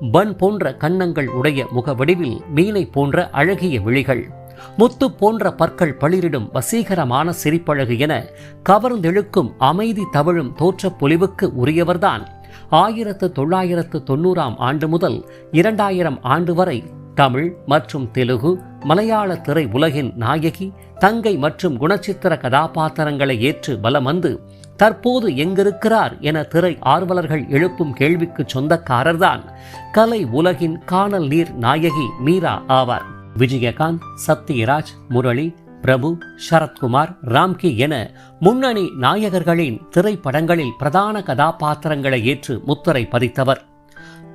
பன் போன்ற கன்னங்கள் உடைய முகவடிவில் மீனை போன்ற அழகிய விழிகள். முத்து போன்ற பற்கள் பளிரிடும் வசீகரமான சிரிப்பழகு என கவர்ந்தெழுக்கும் அமைதி தவழும் தோற்றப் பொலிவுக்கு உரியவர்தான். ஆயிரத்து தொள்ளாயிரத்து தொண்ணூறாம் ஆண்டு முதல் இரண்டாயிரம் ஆண்டு வரை தமிழ் மற்றும் தெலுகு மலையாள திரை உலகின் நாயகி தங்கை மற்றும் குணச்சித்திர கதாபாத்திரங்களை ஏற்று பலம் வந்து தற்போது எங்கிருக்கிறார் என திரை ஆர்வலர்கள் எழுப்பும் கேள்விக்கு சொந்தக்காரர்தான். கலை உலகின் காணல் நீர் நாயகி மீரா ஆவார். விஜயகாந்த் சத்யராஜ் முரளி பிரபு சரத்குமார் ராம்கி என முன்னணி நாயகர்களின் திரைப்படங்களில் பிரதான கதாபாத்திரங்களை ஏற்று முத்திரை பதித்தவர்.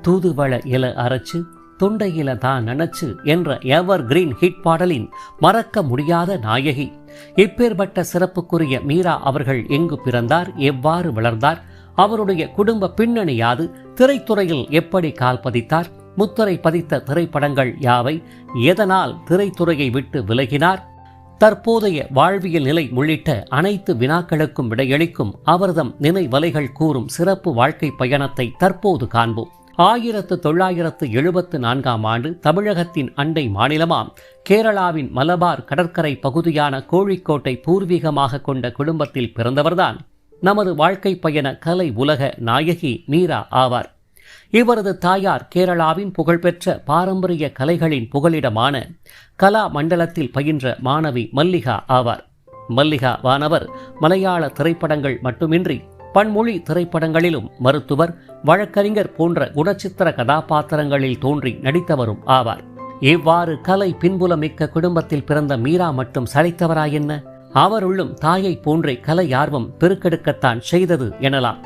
தூதுவள இல அரைச்சு தொண்டையில தான் நினைச்சு என்ற எவர் கிரீன் ஹிட் பாடலின் மறக்க முடியாத நாயகி. இப்பேற்பட்ட சிறப்புக்குரிய மீரா அவர்கள் எங்கு பிறந்தார் எவ்வாறு வளர்ந்தார் அவருடைய குடும்ப பின்னணி யாது திரைத்துறையில் எப்படி கால் பதித்தார் முத்திரை பதித்த திரைப்படங்கள் யாவை எதனால் திரைத்துறையை விட்டு விலகினார் தற்போதைய வாழ்வியல் நிலை உள்ளிட்ட அனைத்து வினாக்களுக்கும் விடையளிக்கும் அவர்தம் நினைவலைகள் கூறும் சிறப்பு வாழ்க்கை பயணத்தை தற்போது காண்போம். ஆயிரத்து தொள்ளாயிரத்து எழுபத்து நான்காம் ஆண்டு தமிழகத்தின் அண்டை மாநிலமாம். கேரளாவின் மலபார் கடற்கரை பகுதியான கோழிக்கோட்டை பூர்வீகமாக கொண்ட குடும்பத்தில் பிறந்தவர்தான். நமது வாழ்க்கை பயண கலை உலக நாயகி மீரா ஆவார். இவரது தாயார் கேரளாவின் புகழ்பெற்ற பாரம்பரிய கலைகளின் புகலிடமான கலா மண்டலத்தில் பயின்ற மாணவி மல்லிகா ஆவார். மல்லிகா வானவர் மலையாள திரைப்படங்கள் மட்டுமின்றி பன்மொழி திரைப்படங்களிலும் மருத்துவர் வழக்கறிஞர் போன்ற குணச்சித்திர கதாபாத்திரங்களில் தோன்றி நடித்தவரும் ஆவார். இவ்வாறு கலை பின்புலமிக்க குடும்பத்தில் பிறந்த மீரா மட்டும் சளைத்தவரா என்ன? அவருள்ளும் தாயை போன்றே கலை ஆர்வம் பெருக்கெடுக்கத்தான் செய்தது எனலாம்.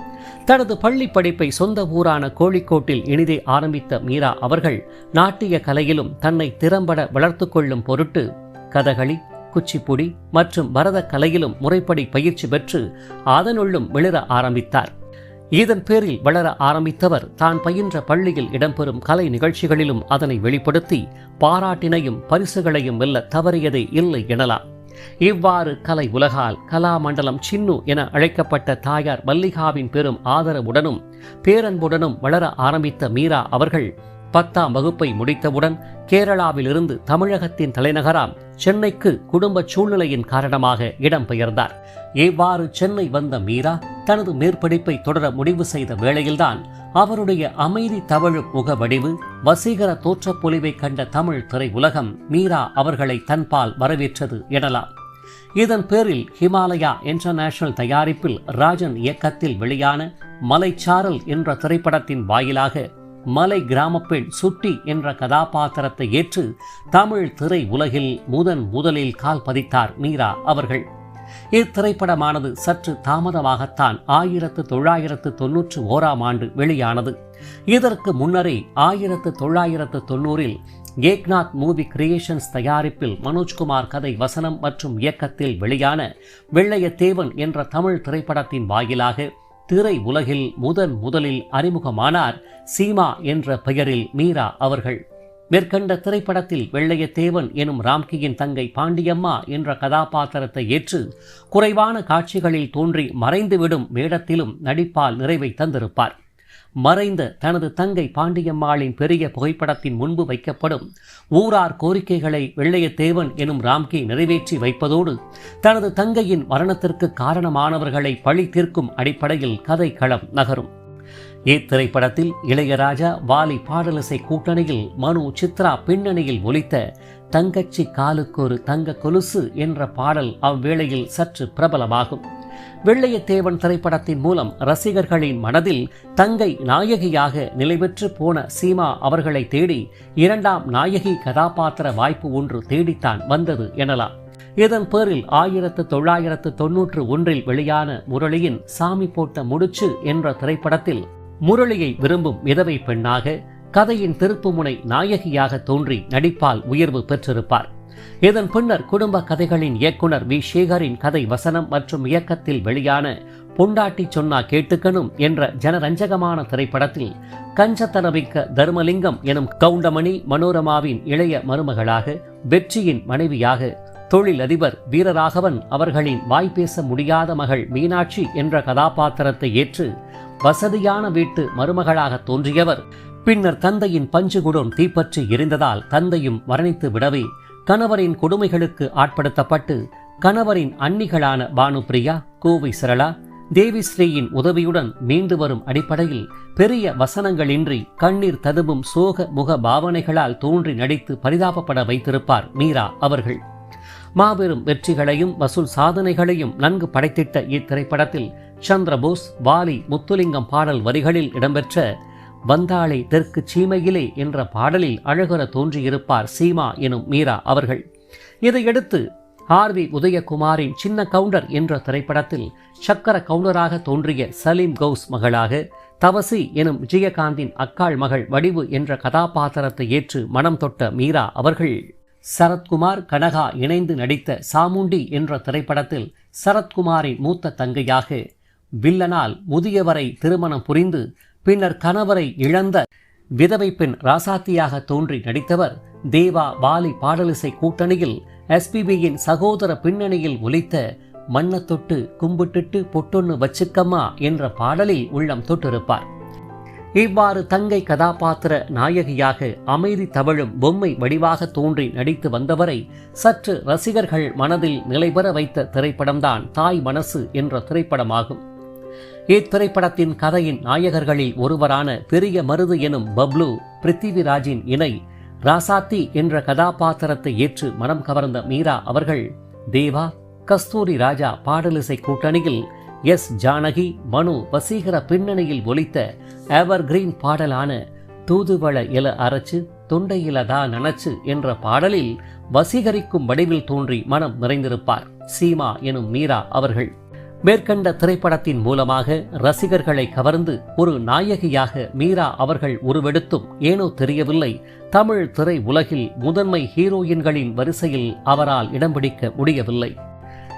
தனது பள்ளி படிப்பை சொந்த ஊரான கோழிக்கோட்டில் இனிதே ஆரம்பித்த மீரா அவர்கள் நாட்டிய கலையிலும் தன்னை திறம்பட வளர்த்து கொள்ளும் பொருட்டு கதகளி குச்சிப்புடி மற்றும் பரத கலையிலும் முறைப்படி பயிற்சி பெற்று அதனுள்ளும் விளர ஆரம்பித்தார். இதன் பேரில் வளர ஆரம்பித்தவர் தான் பயின்ற பள்ளியில் இடம்பெறும் கலை நிகழ்ச்சிகளிலும் அதனை வெளிப்படுத்தி பாராட்டினையும் பரிசுகளையும் வெல்ல தவறியதே இல்லை எனலாம். இவ்வாறு கலை உலகால் கலாமண்டலம் சின்னு என அழைக்கப்பட்ட தாயார் மல்லிகாவின் பெரும் ஆதரவுடனும் பேரன்புடனும் வளர ஆரம்பித்த மீரா அவர்கள் பத்தாம் வகுப்பை முடித்தவுடன் கேரளாவிலிருந்து தமிழகத்தின் தலைநகராம் சென்னைக்கு குடும்ப சூழ்நிலையின் காரணமாக இடம்பெயர்ந்தார். இவ்வாறு சென்னை வந்த மீரா தனது மேற்படிப்பை தொடர முடிவு செய்த வேளையில்தான் அவருடைய அமைதி தவழும் முகவடிவு வசீகர தோற்றப்பொலிவை கண்ட தமிழ் திரை உலகம் மீரா அவர்களை தன்பால் வரவேற்றது எனலாம். இதன் பேரில் ஹிமாலயா இன்டர்நேஷனல் தயாரிப்பில் ராஜன் இயக்கத்தில் வெளியான மலைச்சாரல் என்ற திரைப்படத்தின் வாயிலாக மலை கிராமப்பெண் சுட்டி என்ற கதாபாத்திரத்தை ஏற்று தமிழ் திரை உலகில் முதன் முதலில் கால் பதித்தார் மீரா அவர்கள். இத்திரைப்படமானது சற்று தாமதமாகத்தான் ஆயிரத்து தொள்ளாயிரத்து தொன்னூற்று ஓராம் ஆண்டு வெளியானது. இதற்கு முன்னரே ஆயிரத்து தொள்ளாயிரத்து தொண்ணூறில் ஏக்நாத் மூவி கிரியேஷன்ஸ் தயாரிப்பில் மனோஜ்குமார் கதை வசனம் மற்றும் இயக்கத்தில் வெளியான வெள்ளையத்தேவன் என்ற தமிழ் திரைப்படத்தின் வாயிலாக திரை உலகில் முதன் முதலில் அறிமுகமானார் சீமா என்ற பெயரில் மீரா அவர்கள். மேற்கண்ட திரைப்படத்தில் வெள்ளையத்தேவன் எனும் ராம்கியின் தங்கை பாண்டியம்மா என்ற கதாபாத்திரத்தை ஏற்று குறைவான காட்சிகளில் தோன்றி மறைந்துவிடும் வேடத்திலும் நடிப்பால் நிறைவை தந்திருப்பார். மறைந்த தனது தங்கை பாண்டியம்மாளின் பெரிய புகைப்படத்தின் முன்பு வைக்கப்படும் ஊரார் கோரிக்கைகளை வெள்ளையத்தேவன் எனும் ராம்கி நிறைவேற்றி வைப்பதோடு தனது தங்கையின் மரணத்திற்கு காரணமானவர்களை பழி தீர்க்கும் அடிப்படையில் கதை களம் நகரும். இத்திரைப்படத்தில் இளையராஜா வாலி பாடலிசை கூட்டணியில் மனு சித்ரா பின்னணியில் ஒலித்த தங்கச்சி காலுக்கு ஒரு தங்க கொலுசு என்ற பாடல் அவ்வேளையில் சற்று பிரபலமாகும். வெள்ளையத்தேவன் திரைப்படத்தின் மூலம் ரசிகர்களின் மனதில் தங்கை நாயகியாக நிலைபெற்று போன சீமா அவர்களை தேடி இரண்டாம் நாயகி கதாபாத்திர வாய்ப்பு ஒன்று தேடித்தான் வந்தது எனலாம். இதன் பேரில் ஆயிரத்து தொள்ளாயிரத்து தொன்னூற்று ஒன்றில் வெளியான முரளியின் சாமி போட்ட முடிச்சு என்ற திரைப்படத்தில் முரளியை விரும்பும் விதவை பெண்ணாக கதையின் திருப்புமுனை நாயகியாக தோன்றி நடிப்பால் உயர்வு பெற்றிருப்பார். இதன் பின்னர் குடும்ப கதைகளின் இயக்குனர் வி. சேகரின் கதை வசனம் மற்றும் இயக்கத்தில் வெளியான பொண்டாட்டி சொன்னா கேட்டுக்கணும் என்ற ஜனரஞ்சகமான திரைப்படத்தில் கஞ்சத்தனமிக்க தர்மலிங்கம் எனும் கவுண்டமணி மனோரமாவின் இளைய மருமகளாக வெற்றியின் மனைவியாக தொழிலதிபர் வீரராகவன் அவர்களின் வாய்ப்பேச முடியாத மகள் மீனாட்சி என்ற கதாபாத்திரத்தை ஏற்று வசதியான வீட்டு மருமகளாக தோன்றியவர். பின்னர் தந்தையின் பஞ்சுகுடம் தீப்பற்றி எரிந்ததால் தந்தையும் மரணித்து விடவே கணவரின் கொடுமைகளுக்கு ஆட்படுத்தப்பட்டு கணவரின் அன்னிகளான பானுப்பிரியா கோவை சரளா தேவிஸ்ரீயின் உதவியுடன் மீண்டு வரும் அடிப்படையில் பெரிய வசனங்களின்றி கண்ணீர் ததும்பும் சோக முக பாவனைகளால் தோன்றி நடித்து பரிதாபப்பட வைத்திருப்பார் மீரா அவர்கள். மாபெரும் வெற்றிகளையும் வசூல் சாதனைகளையும் நன்கு படைத்திட்ட இத்திரைப்படத்தில் சந்திரபோஸ் வாலி முத்துலிங்கம் பாடல் வரிகளில் இடம்பெற்ற வந்தாளை தெற்கு சீமையிலே என்ற பாடலில் அழகுற தோன்றியிருப்பார் சீமா எனும் மீரா அவர்கள். இதையடுத்து ஆர் வி உதயகுமாரின் சின்ன கவுண்டர் என்ற திரைப்படத்தில் சக்கர கவுண்டராக தோன்றிய சலீம் கவுஸ் மகளாக தவசி எனும் விஜயகாந்தின் அக்காள் மகள் வடிவு என்ற கதாபாத்திரத்தை ஏற்று மனம் தொட்ட மீரா அவர்கள். சரத்குமார் கனகா இணைந்து நடித்த சாமுண்டி என்ற திரைப்படத்தில் சரத்குமாரின் மூத்த தங்கையாக வில்லனால் முதியவரை திருமணம் புரிந்து பின்னர் கணவரை இழந்த விதவை பெண் ராசாத்தியாக தோன்றி நடித்தவர் தேவா வாலி பாடலிசை கூட்டணியில் எஸ்பிபியின் சகோதர பின்னணியில் ஒலித்த மண்ண தொட்டு கும்பிட்டுட்டு பொட்டொன்னு வச்சுக்கம்மா என்ற பாடலில் உள்ளம் தொட்டிருப்பார். இவ்வாறு தங்கை கதாபாத்திர நாயகியாக அமைதி தவழும் பொம்மை வடிவாக தோன்றி நடித்து வந்தவரை சற்று ரசிகர்கள் மனதில் நிலைபெற வைத்த திரைப்படம்தான் தாய் மனசு என்ற திரைப்படமாகும். இத்திரைப்படத்தின் கதையின் நாயகர்களில் ஒருவரான பெரிய மருது எனும் பப்ளு பிருத்திவிராஜின் இணை ராசாத்தி என்ற கதாபாத்திரத்தை ஏற்று மனம் கவர்ந்த மீரா அவர்கள் தேவா கஸ்தூரி ராஜா பாடலிசை கூட்டணியில் எஸ். ஜானகி மனு வசீகர பின்னணியில் ஒலித்த எவர் கிரீன் பாடலான தூதுவள இல அரைச்சு தொண்டையிலதா நனச்சு என்ற பாடலில் வசீகரிக்கும் வடிவில் தோன்றி மனம் நிறைந்திருப்பார் சீமா எனும் மீரா அவர்கள். மேற்கண்ட திரைப்படத்தின் மூலமாக ரசிகர்களை கவர்ந்து ஒரு நாயகியாக மீரா அவர்கள் உருவெடுத்தும் ஏனோ தெரியவில்லை. தமிழ் திரை உலகில் முதன்மை ஹீரோயின்களின் வரிசையில் அவரால் இடம் பிடிக்க முடியவில்லை.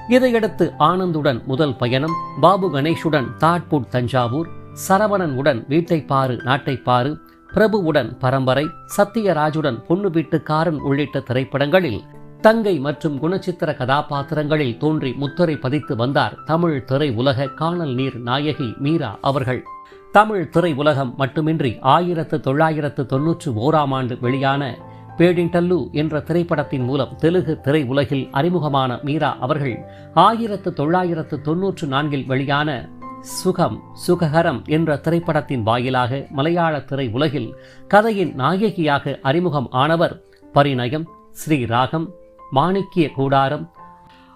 இதையடுத்து ஆனந்துடன் முதல் பயணம் பாபு கணேஷுடன் தாட்பூட் தஞ்சாவூர் சரவணன் உடன் வீட்டை பாரு நாட்டை பாரு பிரபுவுடன் பரம்பரை சத்தியராஜுடன் பொண்ணு வீட்டுக்காரன் உள்ளிட்ட திரைப்படங்களில் தங்கை மற்றும் குணச்சித்திர கதாபாத்திரங்களில் தோன்றி முத்திரை பதித்து வந்தார் தமிழ் திரை உலக காணல் நீர் நாயகி மீரா அவர்கள். தமிழ் திரை உலகம் மட்டுமின்றி ஆயிரத்து தொள்ளாயிரத்து தொன்னூற்று ஓராம் ஆண்டு வெளியான பேடிண்டல்லு என்ற திரைப்படத்தின் மூலம் தெலுங்கு திரை உலகில் அறிமுகமான மீரா அவர்கள் ஆயிரத்து தொள்ளாயிரத்து தொன்னூற்று நான்கில் வெளியான சுகம் சுககரம் என்ற திரைப்படத்தின் வாயிலாக மலையாள திரை உலகில் கதையின் நாயகியாக அறிமுகம் ஆனவர் பரிணயம் ஸ்ரீராகம் மாணிக்கிய கூடாரம்.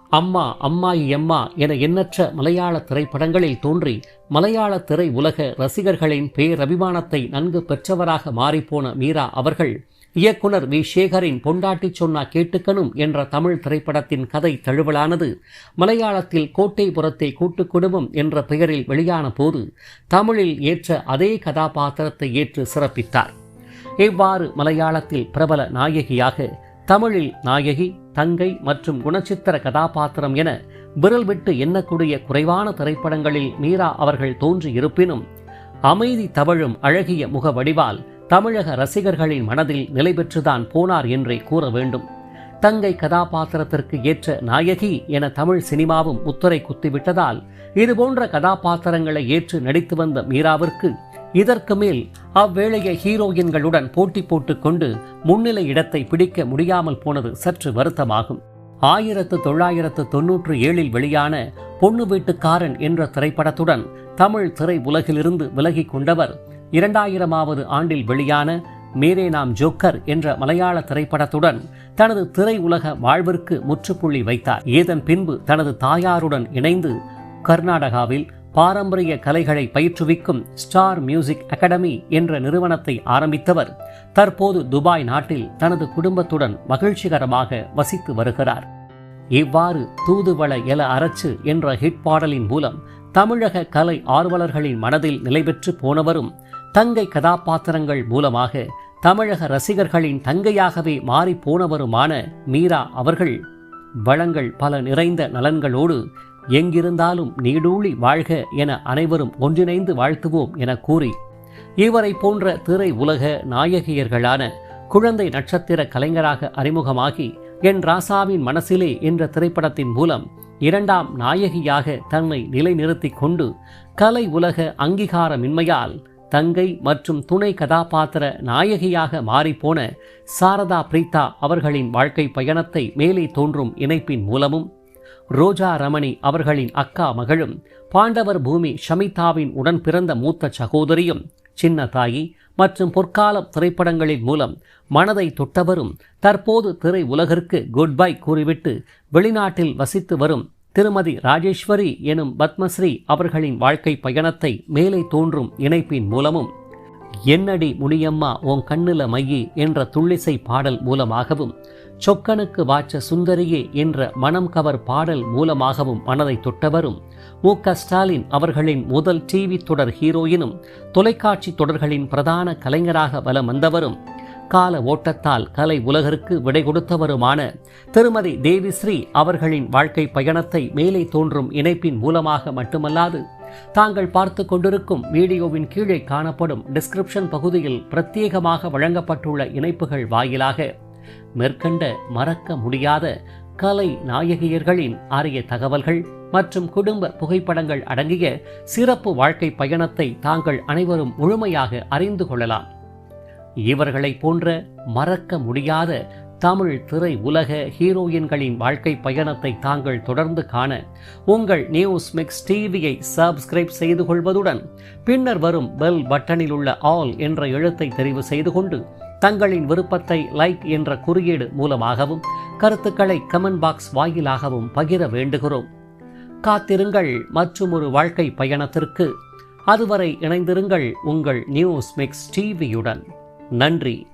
அம்மா அம்மாயி எம்மா என எண்ணற்ற மலையாள திரைப்படங்களில் தோன்றி மலையாள திரை உலக ரசிகர்களின் பேரபிமானத்தை நன்கு பெற்றவராக மாறிப்போன மீரா அவர்கள் இயக்குனர் வி. சேகரின் பொண்டாட்டி சொன்னா கேட்டுக்கணும் என்ற தமிழ் திரைப்படத்தின் கதை தழுவலானது மலையாளத்தில் கோட்டைபுரத்தை கூட்டு குடும்பம் என்ற பெயரில் வெளியான போது தமிழில் ஏற்ற அதே கதாபாத்திரத்தை ஏற்று சிறப்பித்தார். இவ்வாறு மலையாளத்தில் பிரபல நாயகியாக தமிழில் நாயகி தங்கை மற்றும் குணச்சித்திர கதாபாத்திரம் என விரல் விட்டு எண்ணக்கூடிய குறைவான திரைப்படங்களில் மீரா அவர்கள் தோன்றி இருப்பினும் அமைதி தவழும் அழகிய முக வடிவால் தமிழக ரசிகர்களின் மனதில் நிலை பெற்றுதான் போனார் என்றே கூற வேண்டும். தங்கை கதாபாத்திரத்திற்கு ஏற்ற நாயகி என தமிழ் சினிமாவும் முத்திரை குத்திவிட்டதால் இதுபோன்ற கதாபாத்திரங்களை ஏற்று நடித்து வந்த மீராவிற்கு இதற்கு மேல் அவ்வேளைய ஹீரோயின்களுடன் போட்டி போட்டுக்கொண்டு முன்னிலை இடத்தை பிடிக்க முடியாமல் போனது சற்று வருத்தமாகும். ஆயிரத்து தொள்ளாயிரத்து தொன்னூற்று ஏழில் வெளியான பொண்ணு வீட்டுக்காரன் என்ற திரைப்படத்துடன் தமிழ் திரை உலகிலிருந்து விலகி கொண்டவர் இரண்டாயிரமாவது ஆண்டில் வெளியான மேரே நாம் ஜோக்கர் என்ற மலையாள திரைப்படத்துடன் தனது திரை உலக வாழ்விற்கு முற்றுப்புள்ளி வைத்தார். இதன் பின்பு தனது தாயாருடன் இணைந்து கர்நாடகாவில் பாரம்பரிய கலைகளை பயிற்றுவிக்கும் ஸ்டார் மியூசிக் அகாடமி என்ற நிறுவனத்தை ஆரம்பித்தவர். தற்போது துபாய் நாட்டில் தனது குடும்பத்துடன் மகிழ்ச்சிகரமாக வசித்து வருகிறார். இவ்வாறு தூதுவள எல அரச்சு என்ற ஹிட் பாடலின் மூலம் தமிழக கலை ஆர்வலர்களின் மனதில் நிலைபெற்று போனவரும் தங்கை கதாபாத்திரங்கள் மூலமாக தமிழக ரசிகர்களின் தங்கையாகவே மாறி போனவருமான மீரா அவர்கள் வளங்கள் பல நிறைந்த நலன்களோடு எங்கிருந்தாலும் நீடூழி வாழ்க என அனைவரும் ஒன்றிணைந்து வாழ்த்துவோம் என கூறி இவரை போன்ற திரை உலக நாயகியர்களான குழந்தை நட்சத்திர கலைஞராக அறிமுகமாகி என் ராசாவின் மனசிலே என்ற திரைப்படத்தின் மூலம் இரண்டாம் நாயகியாக தன்னை நிலைநிறுத்திக் கொண்டு கலை உலக அங்கீகாரமின்மையால் தங்கை மற்றும் துணை கதாபாத்திர நாயகியாக மாறிப்போன சாரதா பிரீதா அவர்களின் வாழ்க்கை பயணத்தை மேலே தோன்றும் இணைப்பின் மூலமும் ரோஜா ரமணி அவர்களின் அக்கா மகளும் பாண்டவர் பூமி ஷமிதாவின் உடன் பிறந்த மூத்த சகோதரியும் சின்ன தாயி மற்றும் பொற்காலம் திரைப்படங்களின் மூலம் மனதை தொட்டவரும் தற்போது திரை உலகிற்கு குட் பை கூறிவிட்டு வெளிநாட்டில் வசித்து வரும் திருமதி ராஜேஸ்வரி எனும் பத்மஸ்ரீ அவர்களின் வாழ்க்கை பயணத்தை மேலே தோன்றும் இணைப்பின் மூலமும் என்னடி முனியம்மா உன் கண்ணில மையி என்ற துள்ளிசை பாடல் மூலமாகவும் சொக்கனுக்கு வாச்ச சுந்தரியே என்ற மனம் கவர் பாடல் மூலமாகவும் மனதை தொட்டவரும் மு க ஸ்டாலின் அவர்களின் முதல் டிவி தொடர் ஹீரோயினும் தொலைக்காட்சி தொடர்களின் பிரதான கலைஞராக வலம் வந்தவரும் கால ஓட்டத்தால் கலை உலகிற்கு விடை கொடுத்தவருமான திருமதி தேவிஸ்ரீ அவர்களின் வாழ்க்கை பயணத்தை மேலே தோன்றும் இணைப்பின் மூலமாக மட்டுமல்லாது தாங்கள் பார்த்து கொண்டிருக்கும் வீடியோவின் கீழே காணப்படும் டிஸ்கிரிப்ஷன் பகுதியில் பிரத்யேகமாக வழங்கப்பட்டுள்ள இணைப்புகள் வாயிலாக மேற்கண்ட மறக்க முடியாத கலை நாயகியர்களின் அரிய தகவல்கள் மற்றும் குடும்ப புகைப்படங்கள் அடங்கிய சிறப்பு வாழ்க்கை பயணத்தை தாங்கள் அனைவரும் முழுமையாக அறிந்து கொள்ளலாம். இவர்களைப் போன்ற மறக்க முடியாத தமிழ் திரை உலக ஹீரோயின்களின் வாழ்க்கை பயணத்தை தாங்கள் தொடர்ந்து காண உங்கள் நியூஸ் மிக்ஸ் டிவியை சப்ஸ்கிரைப் செய்து கொள்வதுடன் பின்னர் வரும் பெல் பட்டனில் உள்ள ஆல் என்ற எழுத்தை தெரிவு செய்து கொண்டு தங்களின் விருப்பத்தை லைக் என்ற குறியீடு மூலமாகவும் கருத்துக்களை கமெண்ட் பாக்ஸ் வாயிலாகவும் பகிர வேண்டுகிறோம். காத்திருங்கள் மற்றும் ஒரு வாழ்க்கை பயணத்திற்கு. அதுவரை இணைந்திருங்கள் உங்கள் நியூஸ் மிக்ஸ் டிவியுடன் நன்றி.